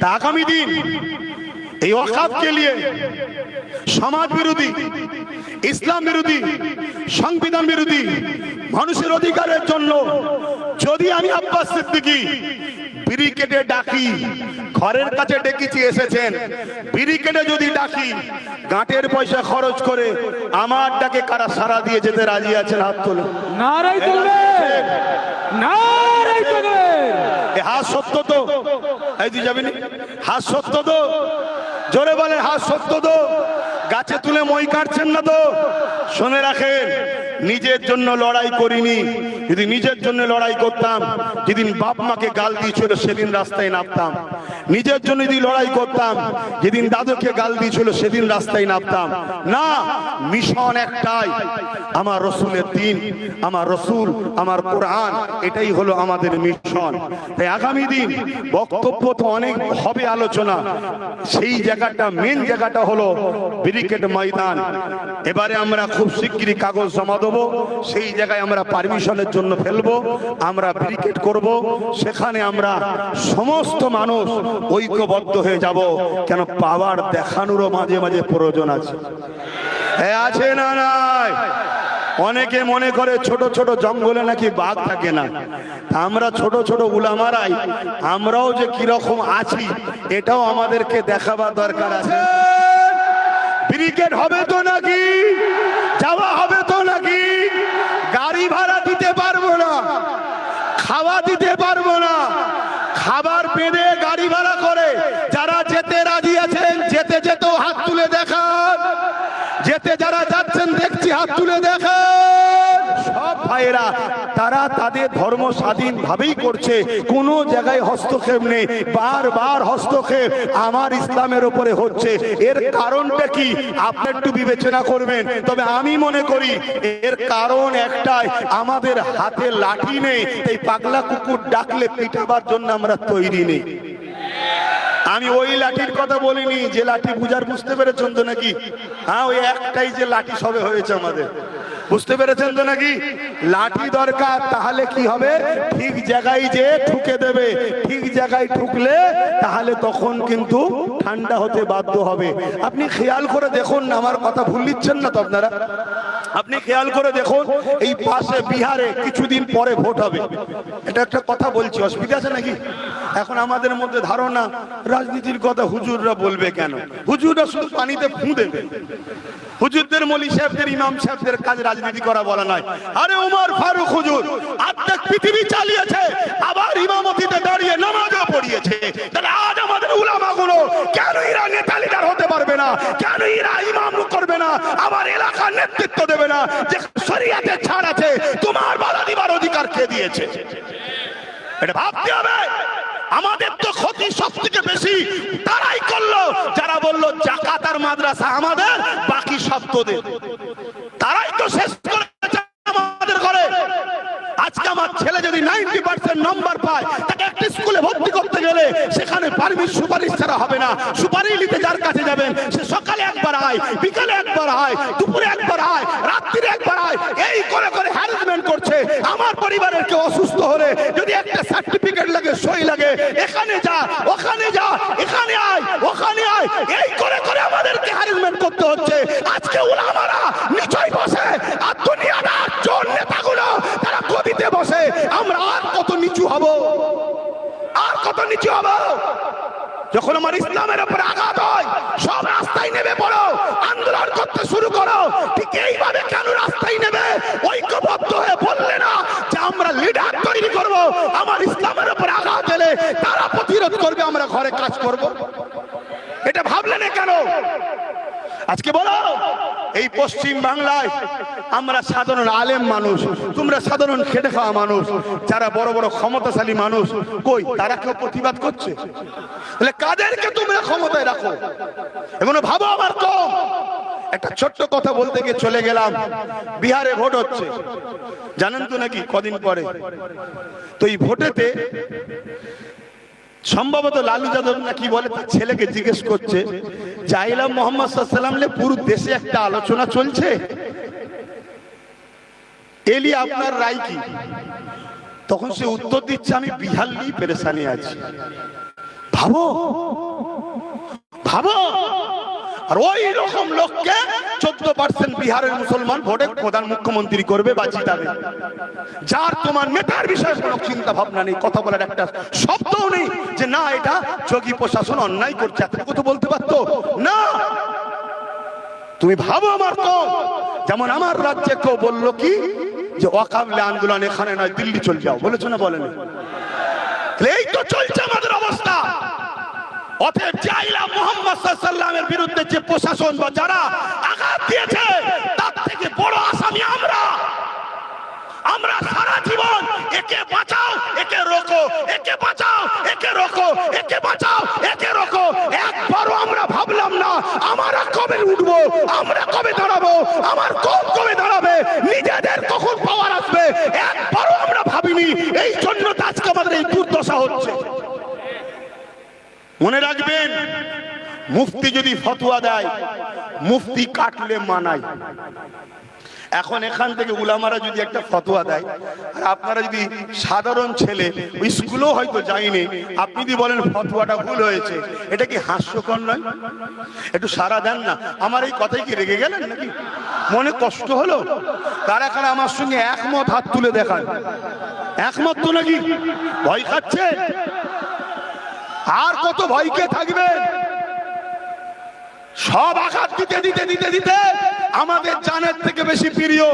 তা আগামী দিন এই ওয়াকাফকে নিয়ে সমাজ বিরোধী ইসলাম বিরোধী সংবিধান বিরোধী মানুষের অধিকারের জন্য যদি আমি আব্বাস সিদ্দিকী ব্রিকেটে ডাকি ঘরের কাছে ডেকেছি এসেছেন ব্রিকেটে যদি ডাকি গাঁটের পয়সা খরচ করে আমার ডাকে কারা সারা দিয়ে যেতে রাজি আছেন? হাত তোলে হাত সত্য তো? জোরে বলেন হাত সত্য তো। গাছে তুলে মই কাটছেন না তো? শুনে রাখেন, নিজের জন্য লড়াই করিনি। যদি নিজের জন্য লড়াই করতাম, যেদিন বাপ মাকে গাল দিয়েছিল, সেদিন রাস্তায় নামতাম। নিজের জন্য যদি লড়াই করতাম, যেদিন দাদুকে গাল দিয়েছিল, সেদিন রাস্তায় নামতাম। না, মিশন একটাই। আমার রসুলের দিন, আমার রসুল, আমার কোরআন, এটাই হলো আমাদের মিশন। তাই আগামী দিন বক্তব্য তো অনেক হবে আলোচনা। সেই জায়গাটা মেন জায়গাটা হলো ব্রিকেট ময়দান। এবারে আমরা খুব শিগগিরই কাগজ জমা দেবো, সেই জায়গায় আমরা পারমিশনের জন্য ফেলব, আমরা ব্রিকেট করব, সেখানে আমরা সমস্ত মানুষ ঐক্যবদ্ধ হয়ে যাব। কেন পাওয়ার দেখানোরও মাঝে মাঝে প্রয়োজন আছে। হ্যাঁ আছে না নাই? অনেকে মনে করে ছোট ছোট জঙ্গলে নাকি বাঘ থাকে না। আমরা ছোট ছোট উলামারাই, আমরাও যে কীরকম আছি, এটাও আমাদেরকে দেখাবার দরকার আছে। ব্রিগেড হবে তো নাকি? যাওয়া হবে তো নাকি? গাড়ি ভাড়া দিতে পারব না, খাওয়া দিতে পারব না। খাবার পেঁধে গাড়ি ভাড়া করে। যারা যেতে রাজি আছেন, যেতে যেতেও হাত তুলে দেখা যেতে যারা যাচ্ছেন, দেখছি হাত তুলে সব ভাইয়েরা, তারা তাদের ধর্ম স্বাধীন ভাবেই করছে। কোনো জায়গায় হস্তক্ষেপ নেই। বারবার হস্তক্ষেপ আমার ইসলামের উপরে হচ্ছে। এর কারণটা কি? আপনি একটু বিবেচনা করবেন। তবে আমি মনে করি, এর কারণ একটাই, আমাদের হাতে লাঠি নেই এই পাগলা কুকুর ডাকলে পিটাবার জন্য আমরা তৈরি নেই। আমি ওই লাঠির কথা বলিনি, যে লাঠি বুঝার বুঝতে পেরেছেন তো নাকি? হ্যাঁ ওই একটাই যে লাঠি সবে হয়েছে আমাদের। বুঝতে পেরেছেন তো নাকি? লাঠি দরকার, তাহলে কি হবে? ঠিক জায়গায় যে ঠুকে দেবে, ঠিক জায়গায় ঠুকলে তাহলে তখন কিন্তু ঠান্ডা হতে বাধ্য হবে। আপনি খেয়াল করে দেখুন না, আমার কথা ভুল নিচ্ছেন না তো আপনারা? আপনি খেয়াল করে দেখুন, এই পাশে বিহারে কিছুদিন পরে ভোট হবে। এটা একটা কথা বলছি, অসুবিধা আছে নাকি? এখন আমাদের মধ্যে ধারণা, রাজনীতির কথা হুজুররা বলবে কেন? হুজুররা শুধু পানিতে ফু দেবে। হুজুরদের মলি সাহেবদের, ইমাম সাহেবদের কাজ রাজনীতি করা বলা নয়। আরে উমর ফারুক হুজুর আর্ধেক পৃথিবী চালিয়েছে, আবার ইমামতিতে দাঁড়িয়ে নামাজও পড়িয়েছে। তাহলে আজ আমাদের উলামাগুলো কেন এরা নেতা পারবে না। কেন এরা ইমাম করবে না? আমার এলাকার নেতৃত্ব দেবে না। যে শরিয়াতে ছাড় আছে, তোমার বাধা দিবার অধিকার কে দিয়েছে? এটা ভাবতে হবে। আমাদের তো ক্ষতি সব থেকে বেশি তারাই করল। যারা বলল জাকাতার মাদ্রাসা আমাদের, বাকি সব তোদের। তারাই তো শেষ করেছে আমাদের ঘরে আজকে আমার ছেলে যদি নাইনটি পার্সেন্ট নম্বর পায়, তাকে একটা স্কুলে ভর্তি করতে গেলে সেখানে পারমিট সুপারিশ ছাড়া হবে না। সুপারিশ নিতে যার কাছে যাবেন, সে সকালে একবার আয়, বিকালে একবার আয়, দুপুরে একবার আয়, রাত্রিরে একবার আয়, এই করে করে হ্যারাসমেন্ট করছে। আমার পরিবারের কেউ অসুস্থ হলে যদি একটা সার্টিফিকেট লাগে, সই লাগে, এখানে যা, ওখানে যা, এখানে আয়, ওখানে আয়, এই করে করে আমাদেরকে হ্যারাসমেন্ট করতে হচ্ছে। আজকে ওলামারা নিচয় বসে, আর দুনিয়াটা চোর নেতাগুলো তারা গদিতে বসে নিচু হব। আর কত নিচু হব? যখন আমার ইসলামের উপরে আঘাত হয়, সব রাস্তায় নেমে পড়ো, আন্দোলন করতে শুরু করো। ঠিক এইভাবে কেন রাস্তায় নেবে ঐক্যবদ্ধ হয়ে বললে না যে আমরা লিডার তৈরি করব। আমার ইসলামের উপরে আঘাত এলে তারা প্রতিরোধ করবে, আমরা ঘরে কাজ করব। এটা ভাবলে না কেন? আজকে বলো, এই পশ্চিম বাংলায় আমরা সাধারণ আলেম মানুষ, তোমরা সাধারণ খেটে খাওয়া মানুষ, যারা বড় বড় ক্ষমতাশালী মানুষ, কই, তারা কেউ প্রতিবাদ করছে? তাহলে কাদেরকে তোমরা ক্ষমতায় রাখো? এমন ভাবো আমার কম। একটা ছোট্ট কথা বলতে গিয়ে চলে গেলাম, বিহারে ভোট হচ্ছে। জানেন তো নাকি কদিন পরে? তো এই ভোটেতে সম্ভবত লালু যাদব নাকি বলে, তার ছেলেকে জিজ্ঞেস করছে চাইলাম মোহাম্মদ সাল্লাম পুরো দেশে একটা আলোচনা চলছে। এলি, আপনার রায় কি? তখন সে উত্তর দিচ্ছে, আমি বিহার নিয়ে পেরেশানি আছি। ভাবো ভাবো। আর ওই রকম লোককে চোদ্দ পার্সেন্ট বিহারের মুসলমান ভোটে প্রধান মুখ্যমন্ত্রী করবে বা জিতাবে। যার তোমার নেতার বিষয়ে কোনো চিন্তা ভাবনা নেই, কথা বলার একটা শব্দও নেই যে না, এটা যোগী প্রশাসন অন্যায় করছে। এতটুকু তো বলতে পারতো? না। তুমি ভাবো আমার তো। যেমন আমার রাজ্যে কেউ বলল কি, যে অকাবলে আন্দোলন এখানে নয়, দিল্লি চলে যাও। বলেছ না বলেনি? এই তো চলছে আমাদের অবস্থা। অতএব চাইলাম মোহাম্মদ সাল্লামের বিরুদ্ধে যে প্রশাসন বা যারা আঘাত দিয়েছে, তার থেকে বড় আসামি আমরা। আমরা সারা জীবন একে বাঁচাও, একে রোকো, একে বাঁচাও, একে রোকো, একে বাঁচাও, একে রোকো। একবারও আমরা ভাবলাম না, আমরা কবে উঠবো, আমরা কবে দাঁড়াবো, আমার কম কবে দাঁড়াবে, নিজেদের কখন পাওয়ার আসবে, একবারও আমরা ভাবিনি, এই জন্য আজকে আমাদের এই দুর্দশা হচ্ছে। মনে রাখবেন, মুফতি যদি ফতুয়া দেয়, মুফতি কাটলে মানায়। এখন এখান থেকে উলামারা যদি একটা ফতোয়া দেয়, আর আপনারা যদি সাধারণ ছেলে, ওই স্কুলেও হয়তো যায়নি, আপনি যদি বলেন ফতোয়াটা ভুল হয়েছে, এটা কি হাস্যকর নয়? একটু সারা দেন না। আমার এই কথাই কি রেগে গেলেন নাকি? মনে কষ্ট হলো? তারা এখানে আমার সঙ্গে একমত হাত তুলে দেখান। একমত তো নাকি? ভয় খাচ্ছে? আর কত ভয়কে থাকবে? সব আঘাত দিতে দিতে দিতে দিতে আমাদের জানের থেকে বেশি প্রিয়